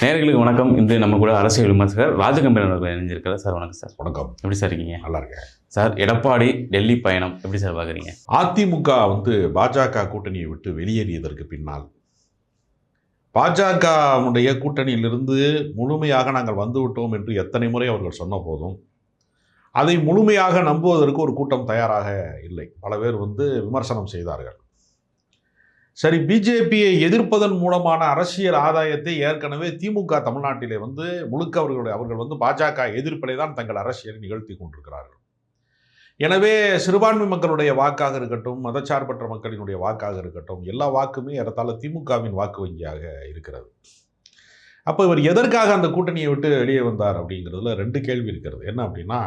நேயர்களுக்கு வணக்கம். இன்று நம்ம கூட அரசியல் விமர்சகர் ராஜகம்பீரன் அவர்கள் இணைஞ்சிருக்காரு. சார் வணக்கம் சார். வணக்கம். எப்படி சார் இருக்கீங்க? நல்லா இருக்கேன். சார் எடப்பாடி டெல்லி பயணம் எப்படி சார் பார்க்குறீங்க அதிமுக வந்து பாஜக கூட்டணியை விட்டு வெளியேறியதற்கு பின்னால் பாஜகவுடைய கூட்டணியிலிருந்து முழுமையாக நாங்கள் வந்துவிட்டோம் என்று எத்தனை முறை அவர்கள் சொன்ன போதும் அதை முழுமையாக நம்புவதற்கு ஒரு கூட்டம் தயாராக இல்லை. பல பேர் வந்து விமர்சனம் செய்தார்கள். சரி பிஜேபியை எதிர்ப்பதன் மூலமான அரசியல் ஆதாயத்தை ஏற்கனவே திமுக தமிழ்நாட்டிலே வந்து முழுக்க அவர்களுடைய அவர்கள் வந்து பாஜக எதிர்ப்பிலே தான் தங்கள் அரசியலை நிகழ்த்தி கொண்டிருக்கிறார்கள். எனவே சிறுபான்மை மக்களுடைய வாக்காக இருக்கட்டும் மதச்சார்பற்ற மக்களினுடைய வாக்காக இருக்கட்டும் எல்லா வாக்குமே ஏறத்தாழ திமுகவின் வாக்கு வங்கியாக இருக்கிறது. அப்போ இவர் எதற்காக அந்த கூட்டணியை விட்டு வெளியே வந்தார் அப்படிங்கிறதுல ரெண்டு கேள்வி இருக்கிறது. என்ன அப்படின்னா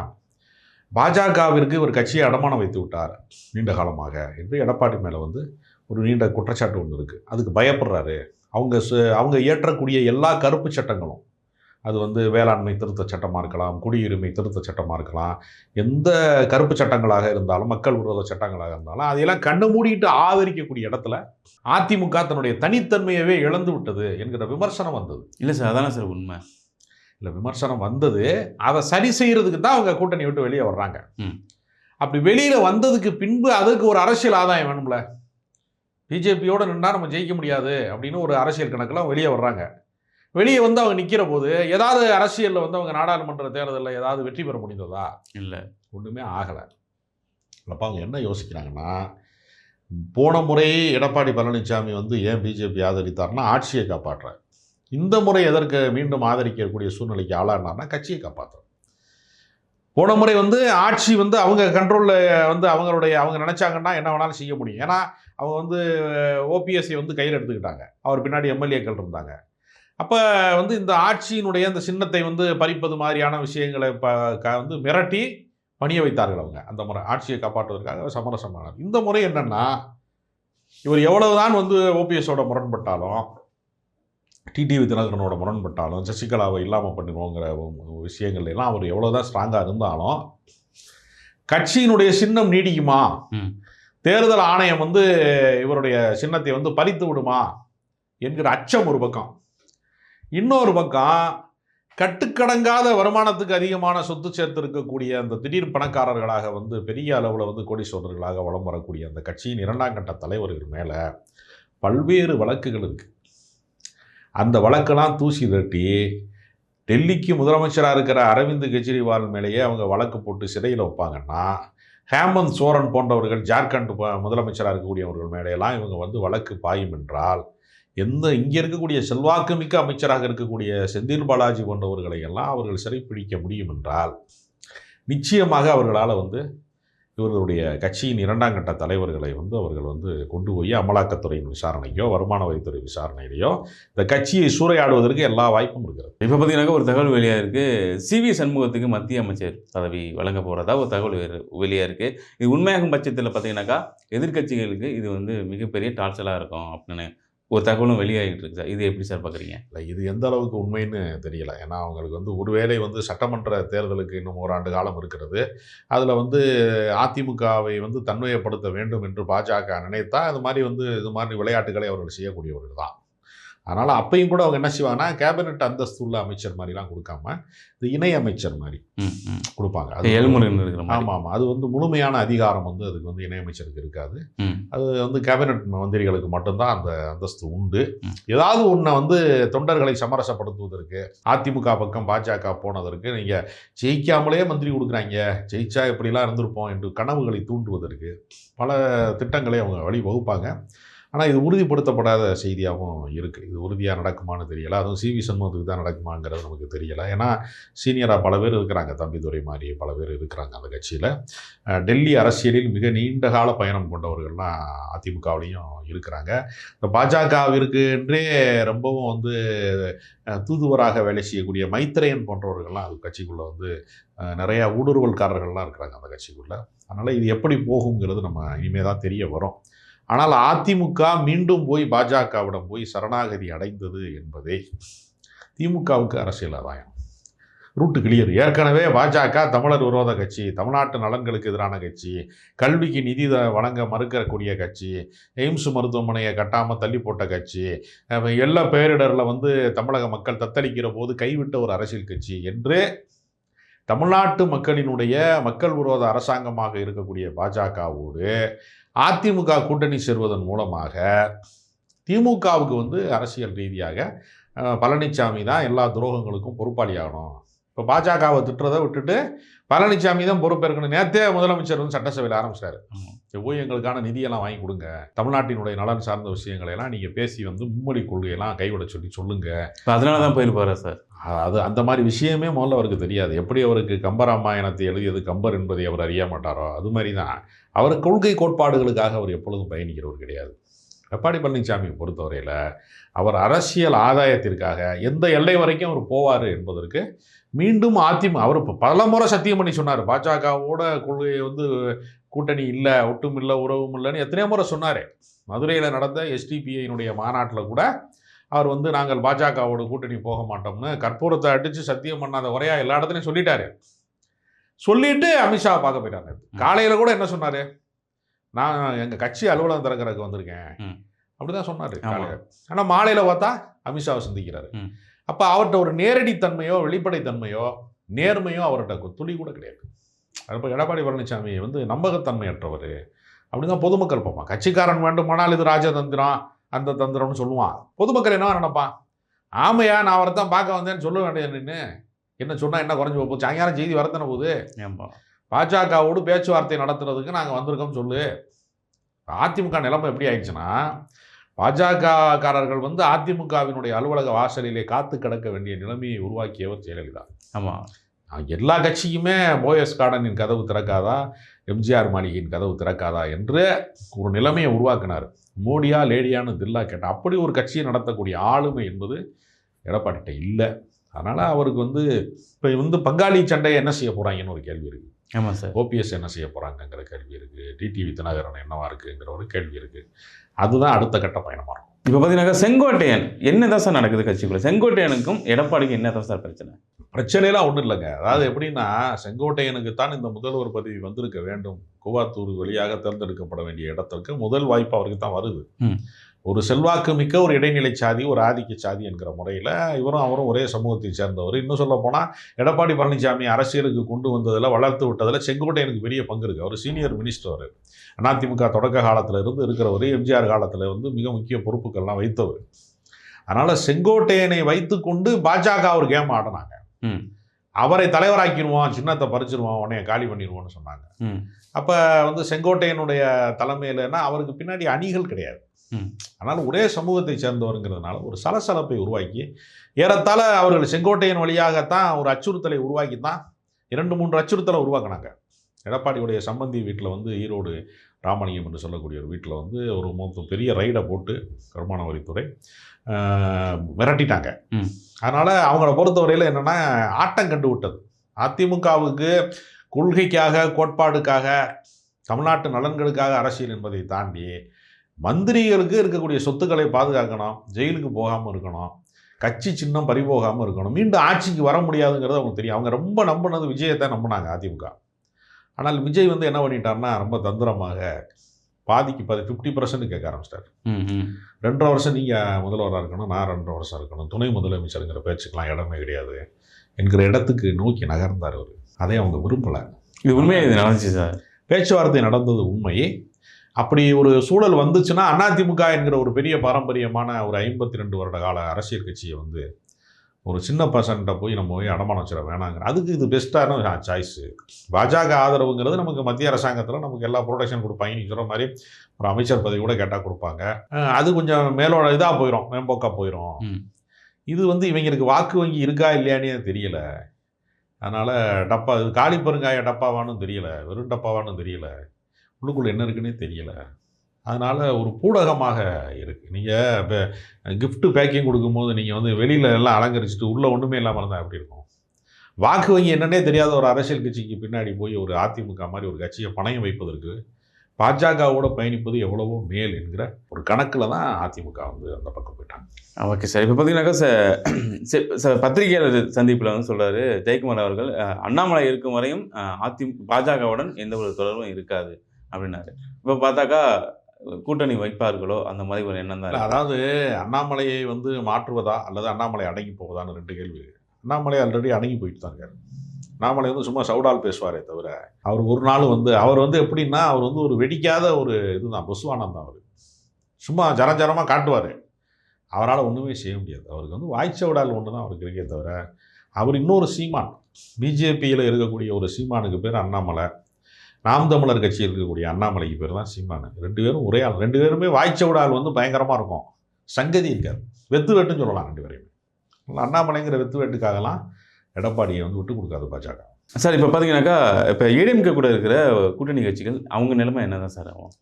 பாஜகவிற்கு இவர் கட்சியை அடமானம் வைத்து விட்டார் நீண்ட காலமாக என்று எடப்பாடி மேலே வந்து ஒரு நீண்ட குற்றச்சாட்டு ஒன்று இருக்குது அதுக்கு பயப்படுறாரு. அவங்க அவங்க இயற்றக்கூடிய எல்லா கருப்பு சட்டங்களும் அது வந்து வேளாண்மை திருத்த சட்டமாக இருக்கலாம் குடியுரிமை திருத்த சட்டமாக இருக்கலாம் எந்த கருப்பு சட்டங்களாக இருந்தாலும் மக்கள் விரோத சட்டங்களாக இருந்தாலும் அதையெல்லாம் கண்ணு மூடிட்டு ஆதரிக்கக்கூடிய இடத்துல அதிமுக தன்னுடைய தனித்தன்மையவே இழந்து விட்டது என்கிற விமர்சனம் வந்தது. இல்லை சார் அதானே சார் உண்மை. இல்லை விமர்சனம் வந்தது. அதை சரி செய்யறதுக்கு தான் அவங்க கூட்டணி விட்டு வெளியே வர்றாங்க. அப்படி வெளியில வந்ததுக்கு பின்பு அதற்கு ஒரு அரசியல் ஆதாயம் வேணும்ல. பிஜேபியோட நின்றா நம்ம ஜெயிக்க முடியாது அப்படின்னு ஒரு அரசியல் கணக்கில் அவங்க வெளியே வர்றாங்க. வெளியே வந்து அவங்க நிற்கிற போது ஏதாவது அரசியலில் வந்து அவங்க நாடாளுமன்ற தேர்தலில் ஏதாவது வெற்றி பெற முடிந்ததா? இல்லை. ஒன்றுமே ஆகலை. அப்போ அவங்க என்ன யோசிக்கிறாங்கன்னா போன முறை எடப்பாடி பழனிசாமி வந்து ஏன் பிஜேபி ஆதரித்தார்னா ஆட்சியை காப்பாற்றுறார் இந்த முறை எதற்கு மீண்டும் ஆதரிக்கக்கூடிய சூழ்நிலைக்கு ஆளானார்னா கட்சியை காப்பாற்றுறார் போன முறை வந்து ஆட்சி வந்து அவங்க கண்ட்ரோலில் வந்து அவங்களுடைய அவங்க நினச்சாங்கன்னா என்ன வேணாலும் செய்ய முடியும். ஏன்னா அவங்க வந்து ஓபிஎஸ்சி வந்து கையில் எடுத்துக்கிட்டாங்க. அவர் பின்னாடி எம்எல்ஏக்கள் இருந்தாங்க. அப்போ வந்து இந்த ஆட்சியினுடைய இந்த சின்னத்தை வந்து பறிப்பது மாதிரியான விஷயங்களை ப க வந்து மிரட்டி பணிய வைத்தார்கள் அவங்க. அந்த முறை ஆட்சியை காப்பாற்றுவதற்காக சமரசமானார். இந்த முறை என்னென்னா இவர் எவ்வளவுதான் வந்து ஓபிஎஸோட முரண்பட்டாலும் டிடிவி தினகரனோட முரண்பட்டாலும் சசிகலாவை இல்லாமல் பண்ணிடுவோங்கிற விஷயங்கள் எல்லாம் அவர் எவ்வளோதான் ஸ்ட்ராங்காக இருந்தாலும் கட்சியினுடைய சின்னம் நீடிக்குமா? தேர்தல் ஆணையம் வந்து இவருடைய சின்னத்தை வந்து பறித்து விடுமா என்கிற அச்சம் ஒரு பக்கம். இன்னொரு பக்கம் கட்டுக்கடங்காத வருமானத்துக்கு அதிகமான சொத்து சேர்த்து இருக்கக்கூடிய அந்த திடீர் பணக்காரர்களாக வந்து பெரிய அளவில் வந்து கோடீஸ்வரர்களாக வளம் வரக்கூடிய அந்த கட்சியின் இரண்டாம் கட்ட தலைவர்கள் மேலே பல்வேறு வழக்குகள் இருக்குது அந்த வழக்கெல்லாம் தூசி தட்டி டெல்லிக்கு முதலமைச்சராக இருக்கிற அரவிந்த் கெஜ்ரிவால் மேலேயே அவங்க வழக்கு போட்டு சிறையில் வைப்பாங்கன்னா ஹேமந்த் சோரன் போன்றவர்கள் ஜார்க்கண்ட் முதலமைச்சராக இருக்கக்கூடியவர்கள் மேடையெல்லாம் இவங்க வந்து வழக்கு பாயும் என்றால் எந்த இங்கே இருக்கக்கூடிய செல்வாக்குமிக்க அமைச்சராக இருக்கக்கூடிய செந்தில் பாலாஜி போன்றவர்களை எல்லாம் அவர்கள் சிறைப்பிடிக்க முடியும் என்றால் நிச்சயமாக அவர்களால் வந்து இவர்களுடைய கட்சியின் இரண்டாம் கட்ட தலைவர்களை வந்து அவர்கள் வந்து கொண்டு போய் அமலாக்கத்துறையின் விசாரணையோ வருமான வரித்துறை விசாரணையிலையோ இந்த கட்சியை சூறையாடுவதற்கு எல்லா வாய்ப்பும் இருக்கிறது. இப்போ பார்த்தீங்கன்னாக்கா ஒரு தகவல் வெளியாக இருக்குது சிவி சண்முகத்துக்கு மத்திய அமைச்சர் பதவி வழங்க போகிறதா ஒரு தகவல் வெளியாக இருக்குது இது உண்மையாகும் பட்சத்தில் பார்த்தீங்கன்னாக்கா எதிர்க்கட்சிகளுக்கு இது வந்து மிகப்பெரிய டார்ச்சலாக இருக்கும் அப்படின்னு ஒரு தகவலும் வெளியாகிட்டு இருக்கு சார். இது எப்படி சார் பார்க்குறீங்க? இல்லை இது எந்த அளவுக்கு உண்மைன்னு தெரியல. ஏன்னா அவங்களுக்கு வந்து ஒருவேளை வந்து சட்டமன்ற தேர்தலுக்கு இன்னும் ஓராண்டு காலம் இருக்கிறது. அதில் வந்து அதிமுகவை வந்து தன்மையப்படுத்த வேண்டும் என்று பாஜக நினைத்தா இது மாதிரி வந்து இது மாதிரி விளையாட்டுகளை அவர்கள் செய்யக்கூடியவர்கள் தான். அதனால் அப்பையும் கூட அவங்க என்ன செய்வாங்கன்னா கேபினெட் அந்தஸ்து உள்ள அமைச்சர் மாதிரிலாம் கொடுக்காம இது இணை அமைச்சர் மாதிரி கொடுப்பாங்க. அது மாதிரி. ஆமாம். ஆமாம் அது வந்து முழுமையான அதிகாரம் வந்து அதுக்கு வந்து இணையமைச்சருக்கு இருக்காது. அது வந்து கேபினெட் மந்திரிகளுக்கு மட்டும்தான் அந்த அந்தஸ்து உண்டு. ஏதாவது ஒன்றை வந்து தொண்டர்களை சமரசப்படுத்துவதற்கு அதிமுக பக்கம் பாஜக போனதற்கு நீங்கள் ஜெயிக்காமலே மந்திரி கொடுக்குறாங்க ஜெயிச்சா இப்படிலாம் இருந்திருப்போம் என்று கனவுகளை தூண்டுவதற்கு பல திட்டங்களை அவங்க வழி வகுப்பாங்க ஆனால் இது உறுதிப்படுத்தப்படாத செய்தியாகவும் இருக்குது இது உறுதியாக நடக்குமான்னு தெரியலை. அதுவும் சிவி சண்முகத்துக்கு தான் நடக்குமாங்கிறது நமக்கு தெரியலை. ஏன்னா சீனியராக பல பேர் இருக்கிறாங்க. தம்பிதுரை மாதிரி பல பேர் இருக்கிறாங்க அந்த கட்சியில். டெல்லி அரசியலில் மிக நீண்ட கால பயணம் கொண்டவர்கள்லாம் அதிமுகவிலையும் இருக்கிறாங்க. இந்த பாஜகவிற்கு என்றே ரொம்பவும் வந்து தூதுவராக வேலை செய்யக்கூடிய மைத்திரையன் போன்றவர்கள்லாம் அது கட்சிக்குள்ளே வந்து நிறையா ஊடுருவல்காரர்கள்லாம் இருக்கிறாங்க அந்த கட்சிக்குள்ளே. அதனால் இது எப்படி போகுங்கிறது நம்ம இனிமேல் தான் தெரிய வரும். ஆனால் அதிமுக மீண்டும் போய் பாஜகவிடம் போய் சரணாகதி அடைந்தது என்பதே திமுகவுக்கு அரசியல் ஆதாயம். ரூட்டு கிளியர் ஏற்கனவே பாஜக தமிழர் விரோத கட்சி தமிழ்நாட்டு நலன்களுக்கு எதிரான கட்சி கல்விக்கு நிதி வழங்க மறுக்கக்கூடிய கட்சி எய்ம்ஸ் மருத்துவமனையை கட்டாமல் தள்ளி போட்ட கட்சி எல்லா பேரிடரில் வந்து தமிழக மக்கள் தத்தளிக்கிற போது கைவிட்ட ஒரு அரசியல் கட்சி என்று தமிழ்நாட்டு மக்களினுடைய மக்கள் விரோத அரசாங்கமாக இருக்கக்கூடிய பாஜகவோடு அதிமுக கூட்டணி சேர்வதன் மூலமாக திமுகவுக்கு வந்து அரசியல் ரீதியாக பழனிசாமி தான் எல்லா துரோகங்களுக்கும் பொறுப்பாளி ஆகணும் இப்போ பாஜகவை திட்டுறதை விட்டுட்டு பழனிசாமி தான் பொறுப்பேற்கணும் நேற்றே முதலமைச்சர் வந்து சட்டசபையில் ஆரம்பிச்சாரு. போய் எங்களுக்கான நிதியெல்லாம் வாங்கி கொடுங்க. தமிழ்நாட்டினுடைய நலன் சார்ந்த விஷயங்களை எல்லாம் நீங்கள் பேசி வந்து மும்மொழி கொள்கையெல்லாம் கைவிட சொல்லி சொல்லுங்க. இப்போ அதனால தான் போயிருப்பாரா சார்? அது அந்த மாதிரி விஷயமே முதல்ல அவருக்கு தெரியாது. எப்படி அவருக்கு கம்பராமாயணத்தை எழுதியது கம்பர் என்பதை அவர் அறிய மாட்டாரோ அது மாதிரி தான் அவர் கொள்கை கோட்பாடுகளுக்காக அவர் எப்பொழுதும் பயணிக்கிறவர் கிடையாது. எடப்பாடி பழனிசாமியை பொறுத்தவரையில் அவர் அரசியல் ஆதாயத்திற்காக எந்த எல்லை வரைக்கும் அவர் போவார் என்பதற்கு மீண்டும் அதிமுக அவர் இப்போ பல முறை சத்தியம் பண்ணி சொன்னார். பாஜகவோட கொள்கை வந்து கூட்டணி இல்லை ஒட்டும் இல்லை உறவும் இல்லைன்னு எத்தனையோ முறை சொன்னார். மதுரையில் நடந்த எஸ்டிபிஐனுடைய மாநாட்டில் கூட அவர் வந்து நாங்கள் பாஜகவோட கூட்டணி போக மாட்டோம்னு கற்பூரத்தை அடித்து சத்தியம் பண்ணாத உரையா எல்லா இடத்துலையும் சொல்லிட்டாரு. சொல்லிட்டு அமித்ஷா பார்க்க போயிட்டாங்க காலையில் கூட என்ன சொன்னார்? நான் எங்கள் கட்சி அலுவலகம் திறக்கிறதுக்கு வந்திருக்கேன். அப்படிதான் சொன்னார். காலையில். ஆனால் மாலையில் பார்த்தா அமித்ஷாவை சந்திக்கிறாரு. அப்போ அவர்கிட்ட ஒரு நேரடித்தன்மையோ வெளிப்படைத்தன்மையோ நேர்மையோ அவர்கிட்ட துளி கூட கிடையாது. அப்போ எடப்பாடி பழனிசாமி வந்து நம்பகத்தன்மையற்றவர். அப்படிதான் பொதுமக்கள் பார்ப்பான் கட்சிக்காரன் வேண்டுமானால் இது ராஜதந்திரம். அந்த தந்திரம்னு சொல்லுவான். பொதுமக்கள் என்ன நினைப்பான்? ஆமையா நான் அவரை தான் பார்க்க வந்தேன்னு சொல்ல வேண்டியது நின்று என்ன சொன்னால் என்ன குறைஞ்சி போச்சு சாயங்காலம் செய்தி வரத்தானே போகுது? பாஜகவோடு பேச்சுவார்த்தை நடத்துறதுக்கு நாங்கள் வந்திருக்கோம் சொல்லு. அதிமுக நிலைமை எப்படி ஆயிடுச்சுன்னா பாஜகக்காரர்கள் வந்து அதிமுகவினுடைய அலுவலக வாசலிலே காத்து கிடக்க வேண்டிய நிலைமையை உருவாக்கியவர் ஜெயலலிதா. ஆமாம் எல்லா கட்சிக்குமே போயஸ் கார்டனின் கதவு திறக்காதா எம்ஜிஆர் மாளிகையின் கதவு திறக்காதா என்று ஒரு நிலைமையை உருவாக்கினார். மோடியா லேடியான்னு தில்லா கேட்டால் அப்படி ஒரு கட்சியை நடத்தக்கூடிய ஆளுமை என்பது எடப்பாடிட்ட இல்லை. அதனால் அவருக்கு வந்து இப்போ வந்து பங்காளி சண்டையை என்ன செய்ய போகிறாங்கன்னு ஒரு கேள்வி இருக்குது ஆமாம் சார். ஓபிஎஸ் என்ன செய்ய போகிறாங்கங்கிற கேள்வி இருக்குது டிடிவி தினகரன் என்னவா இருக்குங்கிற ஒரு கேள்வி இருக்குது அதுதான் அடுத்த கட்ட பயணமாக இருக்கும். இப்போ பார்த்தீங்கன்னாக்கா செங்கோட்டையன். என்னதான் சார் நடக்குது கட்சிக்குள்ள? செங்கோட்டையனுக்கும் எடப்பாடிக்கும் என்னதான் சார் பிரச்சனை? பிரச்சனைலாம் ஒன்றும் இல்லைங்க. அதாவது எப்படின்னா செங்கோட்டையனுக்கு தான் இந்த முதல்வர் பதவி வந்திருக்க வேண்டும். கூவாத்தூர் வழியாக தேர்ந்தெடுக்கப்பட வேண்டிய இடத்திற்கு முதல் வாய்ப்பு அவருக்கு தான் வருது. ஒரு செல்வாக்கு மிக்க ஒரு இடைநிலை சாதி ஒரு ஆதிக்க சாதி என்கிற முறையில் இவரும் அவரும் ஒரே சமூகத்தை சேர்ந்தவர். இன்னும் சொல்ல போனால் எடப்பாடி பழனிசாமி அரசியலுக்கு கொண்டு வந்ததில் வளர்த்து விட்டதில் செங்கோட்டையனுக்கு பெரிய பங்கு இருக்குது அவர் சீனியர் மினிஸ்டர் அவர். அதிமுக தொடக்க காலத்தில் இருந்து இருக்கிறவர் எம்ஜிஆர் காலத்தில் வந்து மிக முக்கிய பொறுப்புகள்லாம் வைத்தவர். அதனால் செங்கோட்டையனை வைத்துக்கொண்டு பாஜக ஒரு கேம் ஆடினாங்க. அவரை தலைவராக்கிடுவோம் சின்னத்தை பறிச்சிருவோம் உடனே காலி பண்ணிடுவோம்னு சொன்னாங்க. அப்போ வந்து செங்கோட்டையனுடைய தலைமையிலன்னா அவருக்கு பின்னாடி அணிகள் கிடையாது. ஆனால் ஒரே சமூகத்தை சேர்ந்தவருங்கிறதுனால ஒரு சலசலப்பை உருவாக்கி ஏறத்தாழ அவர்கள் செங்கோட்டையன் வழியாகத்தான் ஒரு அச்சுறுத்தலை உருவாக்கி தான் இரண்டு மூன்று அச்சுறுத்தலை உருவாக்குனாங்க. எடப்பாடியுடைய சம்பந்தி வீட்டில் வந்து ஈரோடு ராமலிங்கம் என்று சொல்லக்கூடிய ஒரு வீட்டில் வந்து ஒரு மொத்தம் பெரிய ரைடை போட்டு வருமான வரித்துறை மிரட்டிட்டாங்க. அதனால் அவங்கள பொறுத்தவரையில் என்னென்னா ஆட்டம் கண்டு விட்டது அதிமுகவுக்கு கொள்கைக்காக கோட்பாடுக்காக தமிழ்நாட்டு நலன்களுக்காக அரசியல் என்பதை தாண்டி மந்திரிகளுக்கு இருக்கக்கூடிய சொத்துக்களை பாதுகாக்கணும் ஜெயிலுக்கு போகாமல் இருக்கணும் கட்சி சின்னம் பறிபோகாமல் இருக்கணும் மீண்டும் ஆட்சிக்கு வர முடியாதுங்கிறது அவங்களுக்கு தெரியும். அவங்க ரொம்ப நம்பினது விஜயத்தை நம்பினாங்க அதிமுக. ஆனால் விஜய் வந்து என்ன பண்ணிட்டாருன்னா ரொம்ப தந்திரமாக பாதிக்கு பாதி ஃபிஃப்டி பர்சன்ட் கேட்க ஆரம்பிச்சிட்டார். ரெண்டரை வருஷம் நீங்கள் முதல்வராக இருக்கணும் நான் ரெண்டரை வருஷம் இருக்கணும் துணை முதலமைச்சருங்கிற பேச்சுக்கெல்லாம் இடமே கிடையாது என்கிற இடத்துக்கு நோக்கி நகர்ந்தார் அவர். அதை அவங்க விரும்பலை. இது உண்மையாக இது நடந்துச்சு? சார் பேச்சுவார்த்தை நடந்தது உண்மை அப்படி ஒரு சூழல் வந்துச்சுன்னா அதிமுக என்கிற ஒரு பெரிய பாரம்பரியமான ஒரு ஐம்பத்தி ரெண்டு வருட கால அரசியல் கட்சியை வந்து ஒரு சின்ன பர்சன்ட்டை போய் நம்ம போய் அடமானம் வச்சிட வேணாங்கிற அதுக்கு இது பெஸ்ட்டான சாய்ஸு பாஜக ஆதரவுங்கிறது நமக்கு மத்திய அரசாங்கத்தில் நமக்கு எல்லா ப்ரொடெக்ஷன் கொடுப்பாங்க. நீங்கள் சொல்கிற மாதிரி ஒரு அமைச்சர் பதவி கூட கேட்டால் கொடுப்பாங்க. அது கொஞ்சம் மேலோட இதாக போயிடும் மேம்போக்காக போயிடும். இது வந்து இவங்களுக்கு வாக்கு வங்கி இருக்கா இல்லையானே தெரியல. அதனால் டப்பா இது காலி பெருங்காய டப்பாவான்னு தெரியல. வெறும் டப்பாவான்னு தெரியல. உள்ளுக்குள்ளே என்ன இருக்குன்னே தெரியலை. அதனால் ஒரு பூடகமாக இருக்குது நீங்கள் இப்போ கிஃப்ட்டு பேக்கிங் கொடுக்கும்போது நீங்கள் வந்து வெளியில் எல்லாம் அலங்கரிச்சுட்டு உள்ளே ஒன்றுமே இல்லாமல் இருந்தால் எப்படி இருக்கும்? வாக்கு வங்கி என்னன்னே தெரியாத ஒரு அரசியல் கட்சிக்கு பின்னாடி போய் ஒரு அதிமுக மாதிரி ஒரு கட்சியை பணையம் வைப்பதற்கு பாஜகவோட பயணிப்பது எவ்வளவோ மேல் என்கிற ஒரு கணக்கில் தான் அதிமுக வந்து அந்த பக்கம் போயிட்டாங்க. Okay sir. இப்போ பார்த்தீங்கன்னாக்கா சார் பத்திரிகையாளர் சந்திப்பில் வந்து சொல்கிறாரு ஜெயக்குமார் அவர்கள் அண்ணாமலை இருக்கும் வரையும் அதி பாஜகவுடன் எந்த ஒரு தொடர்பும் இருக்காது. அப்படின்னாரு. இப்போ பார்த்தாக்கா கூட்டணி வைப்பார்களோ அந்த மாதிரி ஒரு எண்ணம் தான். அதாவது அண்ணாமலையை வந்து மாற்றுவதா அல்லது அண்ணாமலை அடங்கி போவதான்னு ரெண்டு கேள்வி. அண்ணாமலை ஆல்ரெடி அடங்கி போயிட்டு தான் இருக்காரு. அண்ணாமலை வந்து சும்மா சவுடால் பேசுவாரே தவிர அவர் ஒரு நாள் வந்து அவர் வந்து எப்படின்னா அவர் வந்து ஒரு வெடிக்காத ஒரு இதுதான் புஸ்வானம் தான் அவர். சும்மா ஜரஞ்சரமாக காட்டுவார். அவரால் ஒன்றுமே செய்ய முடியாது. அவருக்கு வந்து வாய்ச்சவுடால் ஒன்று தான் அவருக்கு இருக்கே தவிர அவர் இன்னொரு சீமான் பிஜேபியில் இருக்கக்கூடிய ஒரு சீமானுக்கு பேர் அண்ணாமலை. நாம் தமிழர் கட்சியில் இருக்கக்கூடிய அண்ணாமலைக்கு பேர் தான் சீமான். ரெண்டு பேரும் ஒரே ஆள். ரெண்டு பேருமே வாய்ச்சவுடால் வந்து பயங்கரமாக இருக்கும். சங்கதி இருக்காது வெத்து வெட்டுன்னு சொல்லலாம் ரெண்டு பேரையுமே. அண்ணாமலைங்கிற வெத்து வெட்டுக்காகலாம் எடப்பாடியை வந்து விட்டு கொடுக்காது பாஜக. சார் இப்போ பார்த்தீங்கன்னாக்கா இப்போ ஏடிஎம்கே கூட இருக்கிற கூட்டணி கட்சிகள் அவங்க நிலைமை என்னதான் சார் ஆகும்?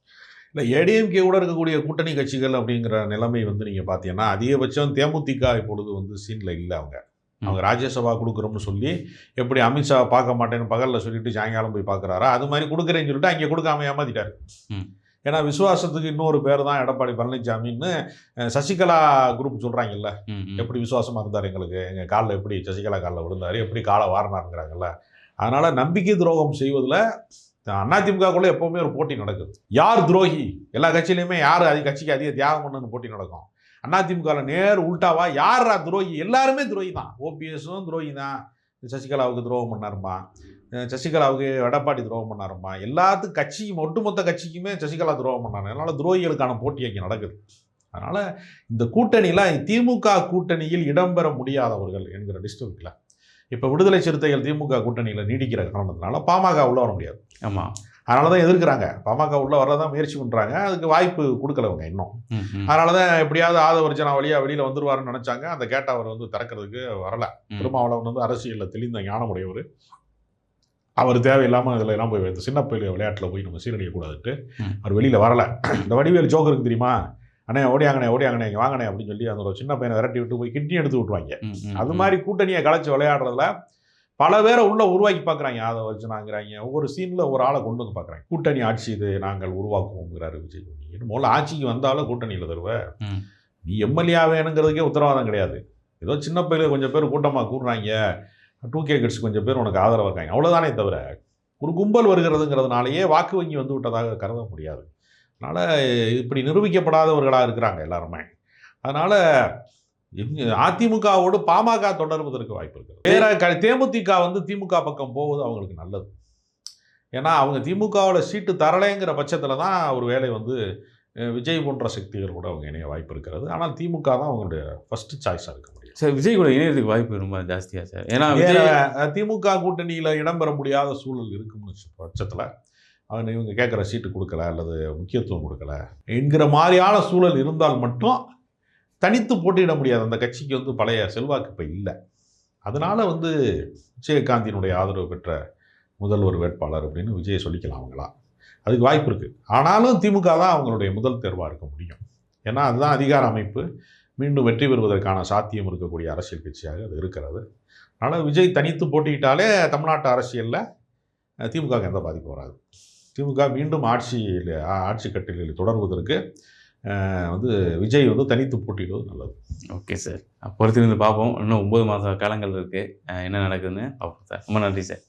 இல்லை ஏடிஎம்கே கூட இருக்கக்கூடிய கூட்டணி கட்சிகள் அப்படிங்கிற நிலைமை வந்து நீங்கள் பார்த்தீங்கன்னா அதிகபட்சம் தேமுதிக இப்பொழுது வந்து சீனில் இல்லை அவங்க. அவங்க ராஜ்யசபா கொடுக்குறோம்னு சொல்லி எப்படி அமித்ஷா பார்க்க மாட்டேன்னு பகலில் சொல்லிட்டு சாயங்காலம் போய் பார்க்குறாரா? அது மாதிரி கொடுக்குறேன்னு சொல்லிட்டு அங்கே கொடுக்காம ஏமாத்திட்டாரு. ஏன்னா விசுவாசத்துக்கு இன்னொரு பேர் தான் எடப்பாடி பழனிசாமின்னு சசிகலா குரூப் சொல்கிறாங்கல்ல. எப்படி விசுவாசமாக இருந்தார் எங்களுக்கு? எங்கள் காலில் எப்படி சசிகலா காலில் விழுந்தார்? எப்படி காலை வாரினாருங்கிறாங்கல்ல அதனால் நம்பிக்கை துரோகம் செய்வதில் அதிமுகக்குள்ளே எப்போவுமே ஒரு போட்டி நடக்குது. யார் துரோகி? எல்லா கட்சியிலையுமே யார் அதிக கட்சிக்கு அதிக தியாகம் பண்ணுன்னு போட்டி நடக்கும். அதிமுகவில் நேர் உள்டாவா யாரா துரோகி? எல்லாருமே துரோகி தான் ஓபிஎஸும் துரோகி தான் சசிகலாவுக்கு துரோகம் பண்ணாருமா சசிகலாவுக்கு எடப்பாடி துரோகம் பண்ணாருமா எல்லாத்துக்கும் கட்சிக்கும் ஒட்டுமொத்த கட்சிக்குமே சசிகலா துரோகம் பண்ணாங்க. அதனால் துரோகிகளுக்கான போட்டி அங்கே நடக்குது. அதனால் இந்த கூட்டணியில் திமுக கூட்டணியில் இடம்பெற முடியாதவர்கள் என்கிற லிஸ்ட் இருக்குல்ல இப்போ விடுதலை சிறுத்தைகள் திமுக கூட்டணியில் நீடிக்கிற காரணத்தினால பாமக உள்ள வர முடியாது. ஆமாம் அதனால தான் எதிர்க்கிறாங்க. பாமக உள்ள வரதான் முயற்சி பண்ணுறாங்க அதுக்கு வாய்ப்பு கொடுக்கல அவங்க இன்னும். அதனால தான் எப்படியாவது ஆதவர்ஜனா வழியாக வெளியில் வந்துருவாருன்னு நினச்சாங்க. அந்த கேட்ட அவர் வந்து திறக்கிறதுக்கு வரல. திருமாவளவன் வந்து அரசியலில் தெளிந்த ஞானமுடையவர். அவர் தேவையில்லாமல் இதில் எல்லாம் போய் சின்ன பயிர் விளையாட்டில் போய் நம்ம சீரழியக்கூடாதுட்டு ம். அவர் வெளியில் வரல. இந்த வடிவேல் ஜோக்கருக்கு தெரியுமா? அண்ணே ஓடியாங்கண்ணே ஓடியாங்கண்ணே இங்கே வாங்கண்ணே அப்படின்னு சொல்லி அந்த ஒரு சின்ன பையனை விரட்டி விட்டு போய் கிட்னி எடுத்து விட்டுருவாங்க. அது. மாதிரி கூட்டணியை கலைச்சு விளையாடுறதுல பல பேரை உள்ள உருவாக்கி பார்க்குறாங்க. அதை வச்சுனாங்கிறாங்க ஒவ்வொரு சீனில் ஒரு ஆளை கொண்டு வந்து பார்க்குறாங்க. கூட்டணி ஆட்சி இது நாங்கள் உருவாக்குவோங்கிறாரு விஜய் நீ முதல்ல ஆட்சிக்கு வந்தாலும் கூட்டணியில் தருவ. நீ எம்எல்ஏ வேணுங்கிறதுக்கே உத்தரவாதம் கிடையாது. ஏதோ சின்ன பையில கொஞ்சம் பேர் கூட்டமாக கூடுறாங்க. டூ கே கிட்ஸ் கொஞ்சம் பேர் உனக்கு ஆதரவு இருக்காங்க. அவ்வளோதானே தவிர ஒரு கும்பல் வருகிறதுங்கிறதுனாலேயே வாக்கு வங்கி வந்து விட்டதாக கருத முடியாது. அதனால் இப்படி நிரூபிக்கப்படாதவர்களாக இருக்கிறாங்க எல்லாருமே. அதனால் அதிமுகவோடு பாமக தொடர்வதற்கு வாய்ப்பு இருக்குது. வேற க தேமுதிக வந்து திமுக பக்கம் போவது அவங்களுக்கு நல்லது. ஏன்னா அவங்க திமுகவோட சீட்டு தரலைங்கிற பட்சத்தில் தான் ஒரு வேலை வந்து விஜய் போன்ற சக்திகள் கூட அவங்க இணைய வாய்ப்பு இருக்கிறது. ஆனால் திமுக தான் அவங்களுடைய ஃபர்ஸ்ட் சாய்ஸாக இருக்க முடியும். சார் விஜய் கூட இணையறதுக்கு வாய்ப்பு ரொம்ப ஜாஸ்தியா சார். ஏன்னா திமுக கூட்டணியில் இடம்பெற முடியாத சூழல் இருக்கும்னு பட்சத்தில் அவங்க இவங்க கேட்குற சீட்டு கொடுக்கல அல்லது முக்கியத்துவம் கொடுக்கல என்கிற மாதிரியான சூழல் இருந்தால் மட்டும் தனித்து போட்டியிட முடியாது. அந்த கட்சிக்கு வந்து பழைய செல்வாக்கு இப்போ இல்லை. அதனால் வந்து விஜயகாந்தினுடைய ஆதரவு பெற்ற முதல்வர் வேட்பாளர் அப்படின்னு விஜய் சொல்லிக்கலாம் அவங்களா. அதுக்கு வாய்ப்பு இருக்குது ஆனாலும் திமுக தான் அவங்களுடைய முதல் தேர்வாக இருக்க முடியும். ஏன்னா அதுதான் அதிகார அமைப்பு. மீண்டும் வெற்றி பெறுவதற்கான சாத்தியம் இருக்கக்கூடிய அரசியல் கட்சியாக அது இருக்கிறது. அதனால் விஜய் தனித்து போட்டியிட்டாலே தமிழ்நாட்டு அரசியலில் திமுக எந்த பாதிப்பும் வராது. திமுக மீண்டும் ஆட்சியில் ஆட்சி கட்டிலில் தொடர்வதற்கு வந்து விஜய் வந்து தனித்து போட்டிடுவது நல்லது. Okay sir. பொறுத்திருந்து பார்ப்போம். இன்னும் ஒம்பது மாத காலங்கள் இருக்குது என்ன நடக்குதுன்னு பார்ப்போம் சார். ரொம்ப நன்றி சார்.